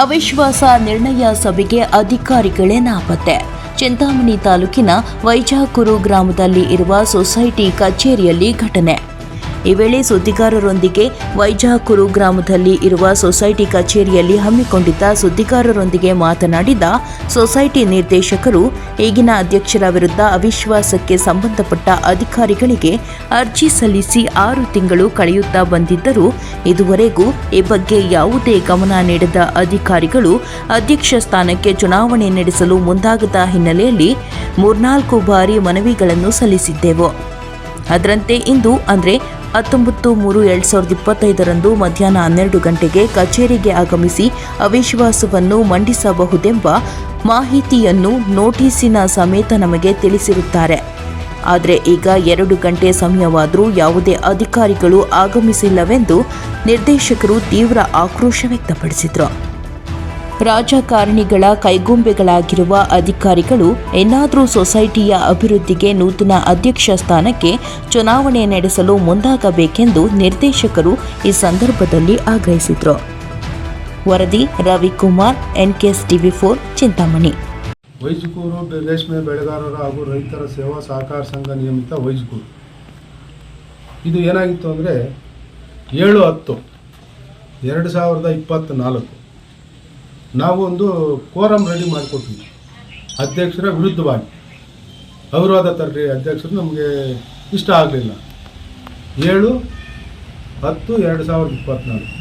ಅವಿಶ್ವಾಸ ನಿರ್ಣಯ ಸಭೆಗೆ ಅಧಿಕಾರಿಗಳೇ ನಾಪತ್ತೆ. ಚಿಂತಾಮಣಿ ತಾಲೂಕಿನ ವೈಜಾಕುರು ಗ್ರಾಮದಲ್ಲಿ ಇರುವ ಸೊಸೈಟಿ ಕಚೇರಿಯಲ್ಲಿ ಘಟನೆ. ಈ ವೇಳೆ ಸುದ್ದಿಗಾರರೊಂದಿಗೆ ವೈಜಾಕುರು ಗ್ರಾಮದಲ್ಲಿ ಇರುವ ಸೊಸೈಟಿ ಕಚೇರಿಯಲ್ಲಿ ಹಮ್ಮಿಕೊಂಡಿದ್ದ ಸುದ್ದಿಗಾರರೊಂದಿಗೆ ಮಾತನಾಡಿದ ಸೊಸೈಟಿ ನಿರ್ದೇಶಕರು, ಈಗಿನ ಅಧ್ಯಕ್ಷರ ವಿರುದ್ಧ ಅವಿಶ್ವಾಸಕ್ಕೆ ಸಂಬಂಧಪಟ್ಟ ಅಧಿಕಾರಿಗಳಿಗೆ ಅರ್ಜಿ ಸಲ್ಲಿಸಿ ಆರು ತಿಂಗಳು ಕಳೆಯುತ್ತಾ ಬಂದಿದ್ದರೂ, ಇದುವರೆಗೂ ಈ ಬಗ್ಗೆ ಯಾವುದೇ ಗಮನ ನೀಡದ ಅಧಿಕಾರಿಗಳು ಅಧ್ಯಕ್ಷ ಸ್ಥಾನಕ್ಕೆ ಚುನಾವಣೆ ನಡೆಸಲು ಮುಂದಾಗದ ಹಿನ್ನೆಲೆಯಲ್ಲಿ ಮೂರ್ನಾಲ್ಕು ಬಾರಿ ಮನವಿಗಳನ್ನು ಸಲ್ಲಿಸಿದ್ದೆವು. ಅದರಂತೆ ಇಂದು ಅಂದರೆ ಹತ್ತೊಂಬತ್ತು ಮೂರು ಎರಡ್ ಸಾವಿರದ ಇಪ್ಪತ್ತೈದರಂದು ಮಧ್ಯಾಹ್ನ ಹನ್ನೆರಡು ಗಂಟೆಗೆ ಕಚೇರಿಗೆ ಆಗಮಿಸಿ ಅವಿಶ್ವಾಸವನ್ನು ಮಂಡಿಸಬಹುದೆಂಬ ಮಾಹಿತಿಯನ್ನು ನೋಟಿಸಿನ ಸಮೇತ ನಮಗೆ ತಿಳಿಸಿರುತ್ತಾರೆ. ಆದರೆ ಈಗ ಎರಡು ಗಂಟೆ ಸಮಯವಾದರೂ ಯಾವುದೇ ಅಧಿಕಾರಿಗಳು ಆಗಮಿಸಿಲ್ಲವೆಂದು ನಿರ್ದೇಶಕರು ತೀವ್ರ ಆಕ್ರೋಶ ವ್ಯಕ್ತಪಡಿಸಿದರು. ರಾಜಕಾರಣಿಗಳ ಕೈಗೊಂಬೆಗಳಾಗಿರುವ ಅಧಿಕಾರಿಗಳು ಏನಾದರೂ ಸೊಸೈಟಿಯ ಅಭಿವೃದ್ಧಿಗೆ ನೂತನ ಅಧ್ಯಕ್ಷ ಸ್ಥಾನಕ್ಕೆ ಚುನಾವಣೆ ನಡೆಸಲು ಮುಂದಾಗಬೇಕೆಂದು ನಿರ್ದೇಶಕರು ಈ ಸಂದರ್ಭದಲ್ಲಿ ಆಗ್ರಹಿಸಿದರು. ವರದಿ Ravikumar NKS TV four, Chintamani. Vaijakur ರೇಷ್ಮೆ ಬೆಳೆಗಾರರ ಹಾಗೂ ರೈತರ ಸೇವಾ ಸಹಕಾರ ಸಂಘ ನಿಯಮಿತ ವೈಜಕೂರು ಇದು ಏನಾಗಿತ್ತು ಅಂದರೆ ಏಳು ಹತ್ತು, ಎರಡು ಸಾವಿರದ ಇಪ್ಪತ್ತ ನಾಲ್ಕು ನಾವು ಒಂದು ಕೋರಮ್ ರೆಡಿ ಮಾಡಿಕೊಟ್ವಿ ಅಧ್ಯಕ್ಷರ ವಿರುದ್ಧವಾಗಿ. ಅವಿರೋಧ ತರ್ರಿ ಅಧ್ಯಕ್ಷರು ನಮಗೆ ಇಷ್ಟ ಆಗಲಿಲ್ಲ. ಏಳು, ಹತ್ತು, ಎರಡು ಸಾವಿರದ ಇಪ್ಪತ್ತ್ನಾಲ್ಕು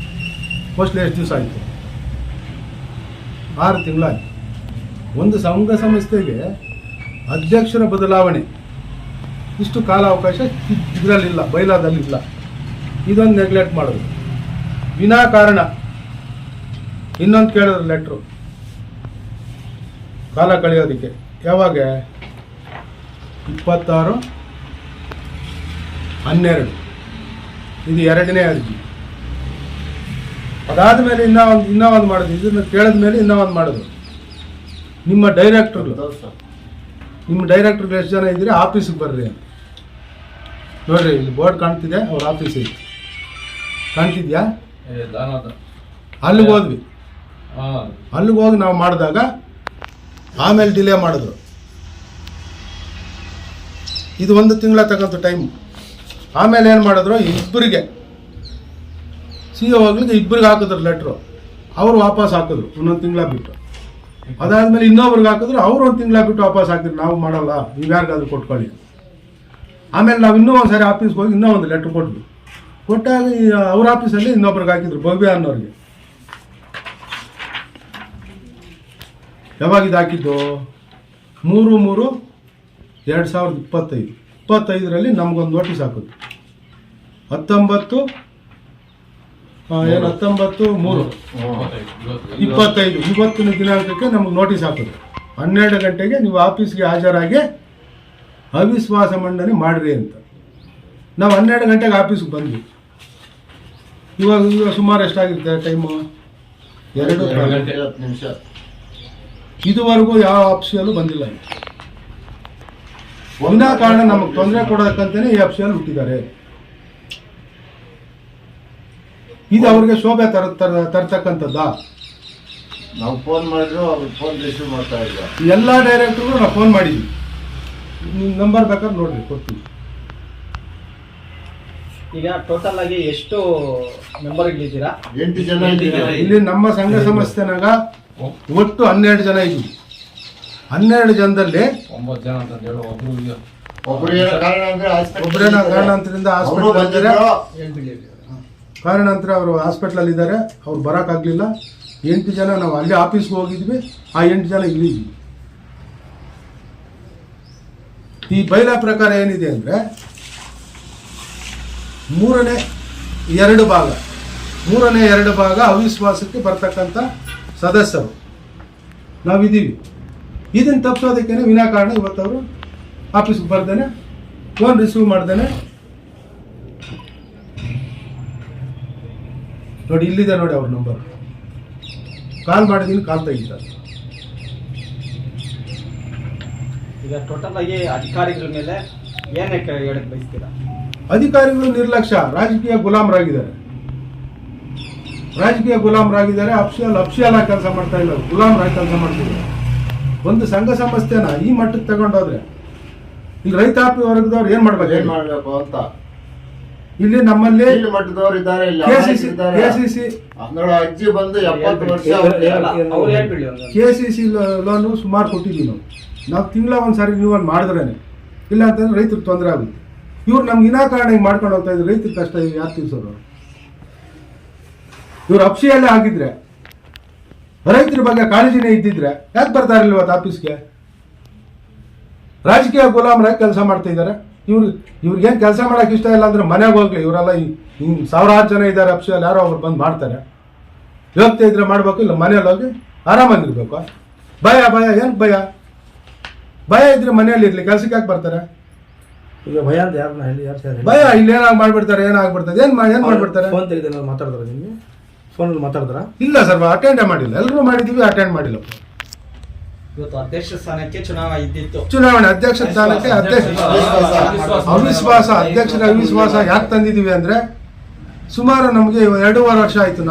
ಮೋಸ್ಟ್ಲಿ ಎಷ್ಟು ದಿವಸ ಆಯಿತು? ಆರು ತಿಂಗಳಾಯ್ತು. ಒಂದು ಸಂಘ ಸಂಸ್ಥೆಗೆ ಅಧ್ಯಕ್ಷರ ಬದಲಾವಣೆ. ಇಷ್ಟು ಕಾಲಾವಕಾಶ ಇದರಲ್ಲಿಲ್ಲ ಬೈಲಾದಲ್ಲಿಲ್ಲ ಇದೊಂದು ನೆಗ್ಲೆಕ್ಟ್ ಮಾಡೋದು. ವಿನಾಕಾರಣ. ಇನ್ನೊಂದು ಕೇಳಿದ್ರು ಲೆಟ್ರು ಕಾಲ ಕಳೆಯೋದಕ್ಕೆ. ಯಾವಾಗ? ಇಪ್ಪತ್ತಾರು ಹನ್ನೆರಡು. ಇದು ಎರಡನೇ ಅರ್ಜಿ. ಅದಾದ ಮೇಲೆ ಇನ್ನೂ ಒಂದು ಇನ್ನೂ ಒಂದು ಮಾಡೋದು. ಇದನ್ನು ಕೇಳಿದ ಮೇಲೆ ಇನ್ನೂ ಒಂದು ಮಾಡೋದು. ನಿಮ್ಮ ಡೈರೆಕ್ಟರ್ಗಳು ನಿಮ್ಮ ಡೈರೆಕ್ಟ್ರು ಎಷ್ಟು ಜನ ಇದ್ದೀರಿ? ಆಫೀಸಿಗೆ ಬರ್ರಿ ಅಂತ. ನೋಡ್ರಿ ಇಲ್ಲಿ ಬೋರ್ಡ್ ಕಾಣ್ತಿದೆ ಅವ್ರ ಆಫೀಸ್ ಐತಿ. ಕಾಣ್ತಿದ್ಯಾ? ಅಲ್ಲಿಗೆ ಹೋದ್ವಿ. ಅಲ್ಲಿಗೆ ಹೋಗಿ ನಾವು ಮಾಡಿದಾಗ ಆಮೇಲೆ ಡಿಲೇ ಮಾಡಿದ್ರು. ಇದು ಒಂದು ತಿಂಗಳ ತಗೊಂತ ಟೈಮ್ ಆಮೇಲೆ ಏನು ಮಾಡಿದ್ರು? ಇಬ್ಬರಿಗೆ. ಸಿ ಹೋಗ್ಲಿಕ್ಕೆ ಇಬ್ಬರಿಗೆ ಹಾಕಿದ್ರು ಲೆಟ್ರು ಅವ್ರು ವಾಪಸ್ ಹಾಕಿದ್ರು. ಒಂದೊಂದು ತಿಂಗಳ ಬಿಟ್ಟು. ಅದಾದ್ಮೇಲೆ ಇನ್ನೊಬ್ರಿಗೆ ಹಾಕಿದ್ರು. ಅವ್ರು ಒಂದು ತಿಂಗಳ ಬಿಟ್ಟು ವಾಪಸ್ ಹಾಕಿದ್ರು. ನಾವು ಮಾಡಲ್ಲ. ನೀವು ಯಾರಿಗಾದ್ರೂ ಕೊಟ್ಕೊಳ್ಳಿ ಆಮೇಲೆ ನಾವು ಇನ್ನೂ ಒಂದು ಸಾರಿ ಆಫೀಸ್ಗೆ ಹೋಗಿ ಇನ್ನೂ ಒಂದು ಲೆಟ್ರ್ ಕೊಟ್ವಿ. ಕೊಟ್ಟಾಗ ಅವ್ರ ಆಫೀಸಲ್ಲಿ ಇನ್ನೊಬ್ರಿಗೆ ಹಾಕಿದ್ರು. ಭವ್ಯ ಅನ್ನೋರಿಗೆ. ಯಾವಾಗ ಇದಾಕಿದ್ದು ಹಾಕಿದ್ದು? ಮೂರು ಮೂರು ಎರಡು ಸಾವಿರದ ಇಪ್ಪತ್ತೈದು. ಇಪ್ಪತ್ತೈದರಲ್ಲಿ ನಮಗೊಂದು ನೋಟಿಸ್ ಹಾಕಿದ್ರು ಹತ್ತೊಂಬತ್ತು ಆ, ಏನು ಹತ್ತೊಂಬತ್ತು ಮೂರು. ಇಪ್ಪತ್ತೈದು. ಇವತ್ತಿನ ದಿನಾಂಕಕ್ಕೆ ನಮಗೆ ನೋಟಿಸ್ ಹಾಕಿದ್ರು ಹನ್ನೆರಡು ಗಂಟೆಗೆ ನೀವು ಆಫೀಸ್ಗೆ ಹಾಜರಾಗಿ ಅವಿಶ್ವಾಸ ಮಂಡನೆ ಮಾಡಿರಿ ಅಂತ. ನಾವು ಹನ್ನೆರಡು ಗಂಟೆಗೆ ಆಫೀಸ್ಗೆ ಬಂದ್ವಿ. ಇವಾಗ ಇವಾಗ ಸುಮಾರು ಎಷ್ಟಾಗಿರುತ್ತೆ ಟೈಮು ಎರಡು ನಿಮಿಷ. ಇದುವರೆಗೂ ಯಾವ ಆಪ್ಷನ್ ಬಂದಿಲ್ಲ ವಿನಾಕಾರಣ ನಮಗೆ ತೊಂದರೆ ಕೊಡೋದಕ್ಕಂತಾನೆ ಈ ಆಪ್ಷನ್ ಹುಟ್ಟಿದ್ದಾರೆ. ಇದು ಅವ್ರಿಗೆ ಶೋಭೆ ತರ ತರ- ತರ್ತಕ್ಕಂಥದ್ದಾ? ನಾವು ಫೋನ್ ಮಾಡಿದ್ರು ಅವ್ರಿಗೆ ಫೋನ್ ರಿಸೀವ್ ಮಾಡ್ತಾ ಇಲ್ಲ. ಎಲ್ಲ ಡೈರೆಕ್ಟ್ರಿಗೂ ನಾವು ಫೋನ್ ಮಾಡಿದ್ವಿ ನಿಮ್ಮ ನಂಬರ್ ಬೇಕಾದ್ರೆ ನೋಡ್ರಿ ಕೊಡ್ತೀವಿ ಈಗ ಟೋಟಲ್ ಆಗಿ ಎಷ್ಟು ಮೆಂಬರ್ಗಳಿದ್ದೀರಾ ಎಂಟು ಜನ ಇಲ್ಲಿ ನಮ್ಮ ಸಂಘ ಸಂಸ್ಥೆನಾಗ ಒಟ್ಟು ಹನ್ನೆರಡು ಜನ ಇದ್ವಿ. ಹನ್ನೆರಡು ಜನದಲ್ಲಿ ಒಂಬತ್ತು ಜನ ಅಂತ ಹೇಳಿ ಒಬ್ರು ಈಗ ಒಬ್ಬರೇನ. ಕಾರಣಾಂತರದಿಂದ ಹಾಸ್ಪಿಟಲ್ ಕಾರಣಾಂತರ ಅವರು ಹಾಸ್ಪಿಟ್ಲಲ್ಲಿ ಇದ್ದಾರೆ. ಅವ್ರು ಬರೋಕ್ಕಾಗಲಿಲ್ಲ ಎಂಟು ಜನ ನಾವು ಅಲ್ಲಿ ಆಫೀಸ್ಗೆ ಹೋಗಿದ್ವಿ. ಆ ಎಂಟು ಜನ ಇಲ್ಲಿ ಇದ್ವಿ. ಈ ಬೈಲಾ ಪ್ರಕಾರ ಏನಿದೆ ಅಂದರೆ ಮೂರನೇ ಎರಡು ಭಾಗ ಮೂರನೇ ಎರಡು ಭಾಗ ಅವಿಶ್ವಾಸಕ್ಕೆ ಬರ್ತಕ್ಕಂಥ ಸದಸ್ಯರು. ನಾವಿದ್ದೀವಿ. ಇದನ್ನು ತಪ್ಪಿಸೋದಕ್ಕೇನೆ ವಿನಾಕಾರಣ ಇವತ್ತವರು ಆಫೀಸ್ಗೆ ಬರ್ದೇನೆ ಫೋನ್ ರಿಸೀವ್ ಮಾಡ್ದೇನೆ. ನೋಡಿ ಇಲ್ಲಿದೆ ನೋಡಿ ಅವ್ರ ನಂಬರ್ ಕಾಲ್ ಮಾಡಿದ್ದೀನಿ ಕಾಲ್ ತೆಗಿತಾರೆ. ಈಗ ಟೋಟಲ್ ಆಗಿ ಅಧಿಕಾರಿಗಳ ಮೇಲೆ ಏನಕ್ಕೆ ಹೇಳಕ್ ಬಯಸ್ತೀರಾ? ಅಧಿಕಾರಿಗಳು ನಿರ್ಲಕ್ಷ್ಯ ರಾಜಕೀಯ ಗುಲಾಮರಾಗಿದ್ದಾರೆ. ರಾಜಕೀಯ ಗುಲಾಮರಾಗಿದ್ದಾರೆ ಅಪ್ಸಿಯಲ್ ಅಪ್ಸಿಯಲ್ ಆಗಿ ಕೆಲಸ ಮಾಡ್ತಾ ಇಲ್ಲ ಗುಲಾಮರಾಗಿ ಕೆಲಸ ಮಾಡ್ತಿದ್ದಾರೆ ಒಂದು ಸಂಘ ಸಂಸ್ಥೆನ ಈ ಮಟ್ಟಕ್ಕೆ ತಗೊಂಡೋದ್ರೆ ಇಲ್ಲಿ ರೈತಾಪಿ ವರ್ಗದವ್ರು ಏನ್ ಏನ್ ಮಾಡ್ಬೇಕು ಮಾಡ್ಬೇಕು ಅಂತ. ಇಲ್ಲಿ ನಮ್ಮಲ್ಲಿ ಇಲ್ಲಿ ಮಟ್ಟದವ್ರು ಇದ್ದಾರೆ ಇಲ್ಲಿ ಕೆಸಿಸಿ ಅಜ್ಜಿ ಬಂದು ಎಪ್ಪತ್ತು ವರ್ಷ ಕೆಸಿಸಿ ಲೋನು ಸುಮಾರು ಕೊಟ್ಟಿದ್ದೀವಿ ನಾವು. ನಾವು ತಿಂಗಳ ಒಂದ್ಸಾರಿ ರಿನ್ಯೂವಲ್ ನೀವು ಅಲ್ಲಿ ಮಾಡಿದ್ರೇನೆ. ಇಲ್ಲ ಅಂತಂದ್ರೆ ರೈತರಿಗೆ ತೊಂದರೆ ಆಗುತ್ತೆ. ಇವ್ರು ನಮ್ಗೆ ವಿನಾಕಾರಣ ಹಿಂಗೆ ಮಾಡ್ಕೊಂಡು ಹೋಗ್ತಾ ಇದ್ರು. ರೈತರ ಕಷ್ಟ ಯಾರು ತೀರ್ಸೋರು ಇವ್ರು ಅಪ್ಷಿಯಲ್ಲೇ ಆಗಿದ್ರೆ ರೈತರ ಬಗ್ಗೆ ಕಾಳಜಿನೇ ಇದ್ದಿದ್ರೆ ಯಾಕೆ ಬರ್ತಾ ಇರಲಿಲ್ಲ ಇವತ್ತು ಆಫೀಸ್ಗೆ? ರಾಜಕೀಯ ಗುಲಾಮರಾಗಿ ಕೆಲಸ ಮಾಡ್ತಾ ಇದ್ದಾರೆ. ಇವ್ರು ಇವ್ರಿಗೇನು ಕೆಲಸ ಮಾಡೋಕೆ ಇಷ್ಟ ಇಲ್ಲ ಅಂದ್ರೆ ಮನೆಗೆ ಹೋಗ್ಲಿ. ಇವರೆಲ್ಲ ಹಿಂಗೆ ಸಾವಿರಾರು ಜನ ಇದ್ದಾರೆ ಅಪ್ಸಿಯಲ್ಲಿ ಯಾರೋ ಅವ್ರು ಬಂದು ಮಾಡ್ತಾರೆ. ಯೋಗ್ಯತೆ ಇದ್ರೆ ಮಾಡಬೇಕು ಇಲ್ಲ ಮನೇಲಿ ಹೋಗಿ ಆರಾಮಾಗಿರ್ಬೇಕು ಭಯ ಭಯ ಏನು ಭಯ? ಭಯ ಇದ್ರೆ ಮನೆಯಲ್ಲಿ ಇರಲಿ. ಕೆಲಸಕ್ಕೆ ಯಾಕೆ ಬರ್ತಾರೆ? ಈಗ ಭಯ ಅಂತ ಯಾರು ಭಯ ಇಲ್ಲಿ ಏನಾಗಿ ಮಾಡ್ಬಿಡ್ತಾರೆ? ಏನಾಗ್ಬಿಡ್ತದೆ ಏನು ಏನು ಮಾಡ್ಬಿಡ್ತಾರೆ? ಫೋನ್ ತೆಗೆದ ಮಾತಾಡ್ತಾರೆ ನಿಮಗೆ? ಫೋನಲ್ಲಿ ಮಾತಾಡಿದ್ರ? ಇಲ್ಲ ಸರ್ ಅಟೆಂಡ್ ಮಾಡಿಲ್ಲ. ಎಲ್ಲರೂ ಮಾಡಿದೀವಿ ಅಟೆಂಡ್ ಮಾಡಿಲ್ಲ. ಇವತ್ತು ಅಧ್ಯಕ್ಷ ಸ್ಥಾನಕ್ಕೆ ಚುನಾವಣೆ ಇದ್ದಿತ್ತು. ಚುನಾವಣೆ ಅಧ್ಯಕ್ಷ ಸ್ಥಾನಕ್ಕೆ ಅಧ್ಯಕ್ಷ ಅವಿಶ್ವಾಸ ಅಧ್ಯಕ್ಷರ ಅವಿಶ್ವಾಸ ಯಾಕೆ ತಂದಿದೀವಿ ಅಂದ್ರೆ ಸುಮಾರು ನಮಗೆ ಎರಡೂವರೆ ವರ್ಷ ಆಯ್ತು ನಾವು